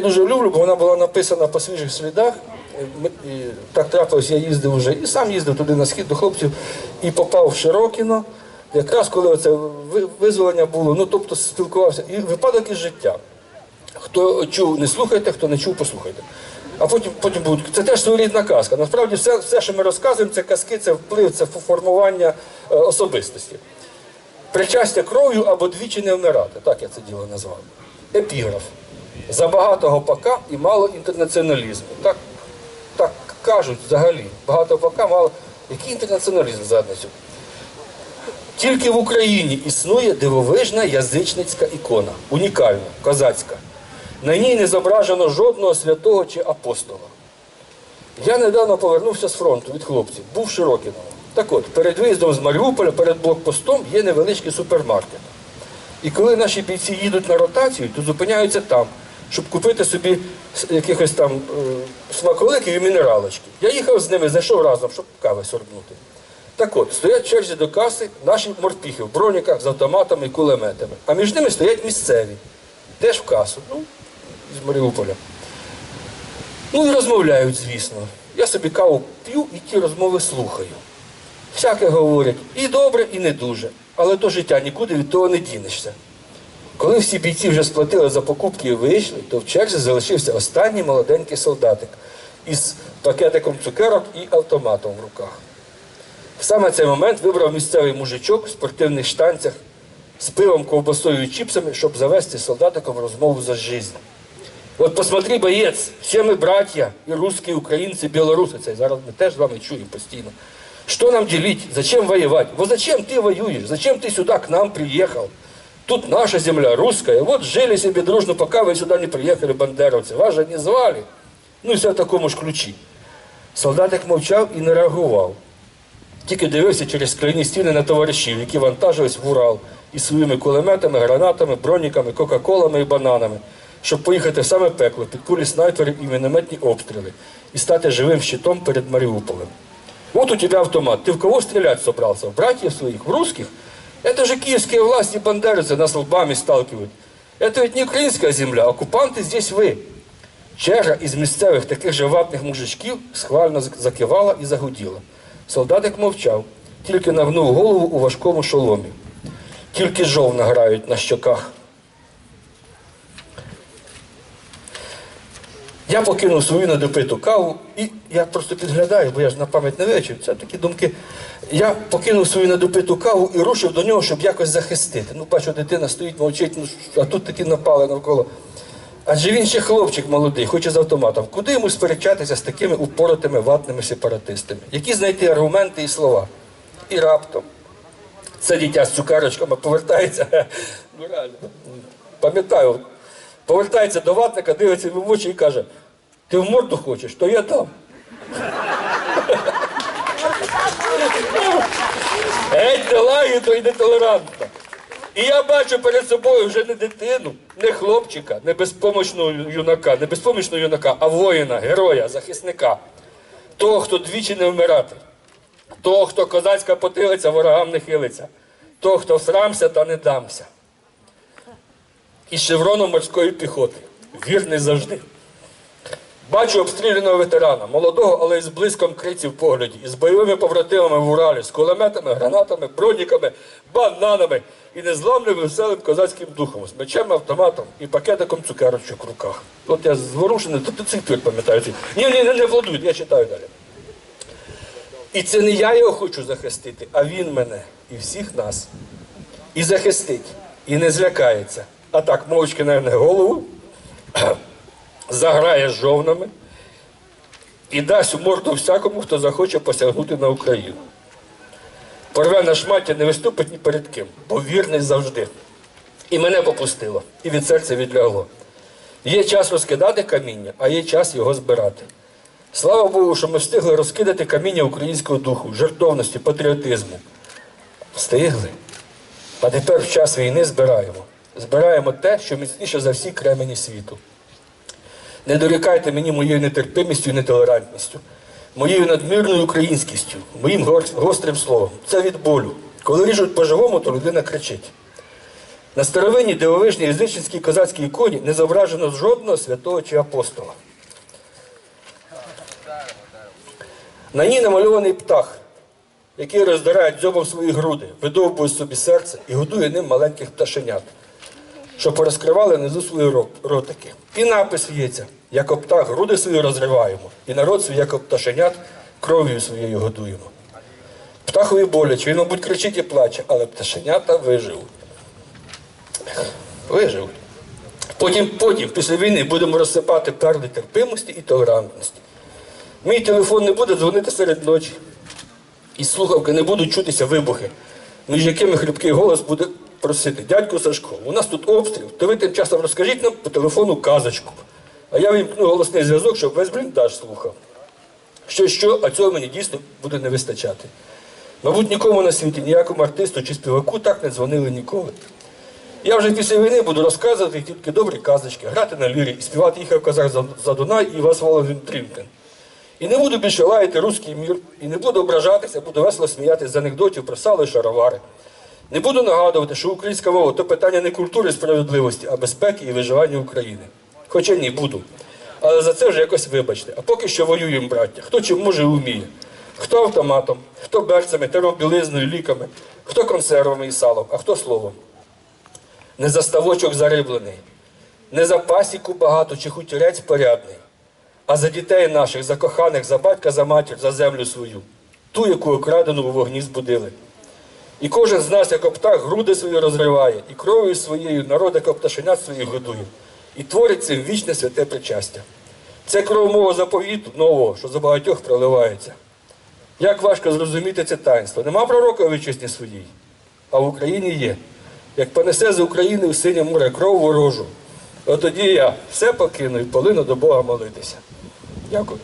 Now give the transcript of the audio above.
її дуже люблю, бо вона була написана по свіжих слідах. І так трапилось, я їздив вже і сам їздив туди на схід до хлопців і попав в Широкіно, якраз коли ви- визволення було, ну тобто спілкувався. І випадок із життя. Хто чув, не слухайте, хто не чув, послухайте. А потім, потім будуть. Це теж своєрідна казка. Насправді все, все, що ми розказуємо, це казки, це вплив, це формування е, особистості. Причастя кров'ю або двічі не вмирати. Так я це діло назвав. Епіграф. Забагато гопака і мало інтернаціоналізму. Так, так кажуть взагалі. Багато гопака, мало. Який інтернаціоналізм задницю? Тільки в Україні існує дивовижна язичницька ікона, унікальна, козацька. На ній не зображено жодного святого чи апостола. Я недавно повернувся з фронту від хлопців, був в. Так от, перед виїздом з Маріуполя, перед блокпостом є невеличкий супермаркет. І коли наші бійці їдуть на ротацію, то зупиняються там, щоб купити собі якихось там е, смаколиків і мінералочки. Я їхав з ними, зайшов разом, щоб кави сорбнути. Так от, стоять черзі до каси наші морпіхи в броніках з автоматами і кулеметами. А між ними стоять місцеві. Теж в касу, ну, з Маріуполя. Ну і розмовляють, звісно. Я собі каву п'ю і ті розмови слухаю. Всяке говорять, і добре, і не дуже. Але то життя нікуди від того не дінешся. Коли всі бійці вже сплатили за покупки і вийшли, то в черзі залишився останній молоденький солдатик із пакетиком цукерок і автоматом в руках. Саме цей момент вибрав місцевий мужичок в спортивних штанцях з пивом, ковбасою і чіпсами, щоб завести з солдатиком розмову за жизнь. От посмотри, боєць, всі ми браття, і русські, і українці, білоруси. Це зараз ми теж з вами чуємо постійно. Что нам делить? Зачем воевать? Вот зачем ты воюешь? Зачем ты сюда к нам приехал? Тут наша земля русская. Вот жили себе дружно, пока вы сюда не приехали, бандеровцы. Вас же не звали. Ну і все в такому ж ключі. Солдатик мовчав і не реагував. Тільки дивився через скляні стіни на товаришів, які вантажились в Урал із своїми кулеметами, гранатами, броніками, кока-колами і бананами, щоб поїхати в саме пекло під кулі снайперів і мінометні обстріли і стати живим щитом перед Маріуполем. Вот у тебя автомат. Ты в кого стрелять собрался? В братьев своих? В русских? Это же киевские власти бандеровцы нас лбами сталкивают. Это ведь не украинская земля, оккупанты здесь вы. Черга із місцевих таких же ватних мужичків схвально закивала і загуділа. Солдатик мовчав, тільки нагнув голову у важкому шоломі. Тільки жовна грають на щоках. Я покинув свою недопиту каву, і я просто підглядаю, бо я ж на пам'ять не вивчив, це такі думки. Я покинув свою недопиту каву і рушив до нього, щоб якось захистити. Ну, бачу, дитина стоїть, мовчить, ну, а тут такі напали навколо. Адже він ще хлопчик молодий, хоче з автоматом. Куди йому сперечатися з такими упоротими ватними сепаратистами? Які знайти аргументи і слова? І раптом це дитя з цукерочками повертається. Ну реально, пам'ятаю, повертається до ватника, дивиться йому в очі і каже: ти в морду хочеш, то я дам. Геть нелагідно і нетолерантно. І я бачу перед собою вже не дитину, не хлопчика, не безпомічного юнака, не безпомічного юнака, а воїна, героя, захисника. Того, хто двічі не вмирати. Того, хто козацька потилиця, ворогам не хилиться. Того, хто всрамся та не дамся. І шевроном морської піхоти. Вірний завжди. Бачу обстріляного ветерана, молодого, але із блиском криці в погляді, із бойовими побратимами в Уралі, з кулеметами, гранатами, броніками, бананами і незламним веселим козацьким духом, з мечем, автоматом і пакетиком цукерочок в руках. От я зворушений, то до цих пір пам'ятаю. Ні, ні, не, не владують, я читаю далі. І це не я його хочу захистити, а він мене і всіх нас. І захистить, і не злякається. А так мовчки наверне голову, заграє з жовнами і дасть морду всякому, хто захоче посягнути на Україну. Порве на шматі, не виступить ні перед ким, бо вірний завжди. І мене попустило, і від серця відлягло. Є час розкидати каміння, а є час його збирати. Слава Богу, що ми встигли розкидати каміння українського духу, жертовності, патріотизму. Встигли. А тепер в час війни збираємо. Збираємо те, що міцніше за всі кремені світу. Не дорікайте мені моєю нетерпимістю і нетолерантністю, моєю надмірною українськістю, моїм гострим словом. Це від болю. Коли ріжуть по-живому, то людина кричить. На старовинній дивовижній язичницькій козацькій іконі не зображено жодного святого чи апостола. На ній намальований птах, який роздирає дзьобом свої груди, видовбує собі серце і годує ним маленьких пташенят, що порозкривали внизу свої ротики. І напис в'ється, як об птах груди свої розриваємо, і народ свій, як об пташенят, кров'ю своєю годуємо. Птахові боляче, він, мабуть, кричить і плаче, але пташенята виживуть. Виживуть. Потім, потім, після війни, будемо розсипати перли терпимості і толерантності. Мій телефон не буде дзвонити серед ночі. Із слухавки не будуть чутися вибухи, між якими хрипкий голос буде просити, дядько Сашко, у нас тут обстріл, то ви тим часом розкажіть нам по телефону казочку. А я вімкну голосний зв'язок, щоб весь бліндаж слухав. Що, що, а цього мені дійсно буде не вистачати. Мабуть, нікому на світі, ніякому артисту чи співаку так не дзвонили ніколи. Я вже після війни буду розказувати тільки добрі казочки, грати на лірі і співати їхав козак за, за Дунай і вас Володин Трімкин. І не буду більше лаяти руський мір, і не буду ображатися, буду весело сміятися з анекдотів про сало і шаровари. Не буду нагадувати, що українська мова то питання не культури справедливості, а безпеки і виживання України. Хоча ні, буду. Але за це вже якось вибачте. А поки що воюємо, браття. Хто чим може і вміє. Хто автоматом, хто берцями, термобілизною, ліками, хто консервами і салом, а хто словом. Не за ставочок зариблений, не за пасіку багато чи хутірець порядний, а за дітей наших, за коханих, за батька, за матір, за землю свою, ту, яку окрадену у вогні збудили. І кожен з нас, як оптах, груди свої розриває, і кров'ю своєю народ, як пташенят своїх годує, і творить цим вічне святе причастя. Це кров мого заповіту нового, що за багатьох проливається. Як важко зрозуміти це таїнство? Нема пророка у вітчизні своїй, а в Україні є. Як понесе з України в синє море кров ворожу, от тоді я все покину і полину до Бога молитися. Дякую.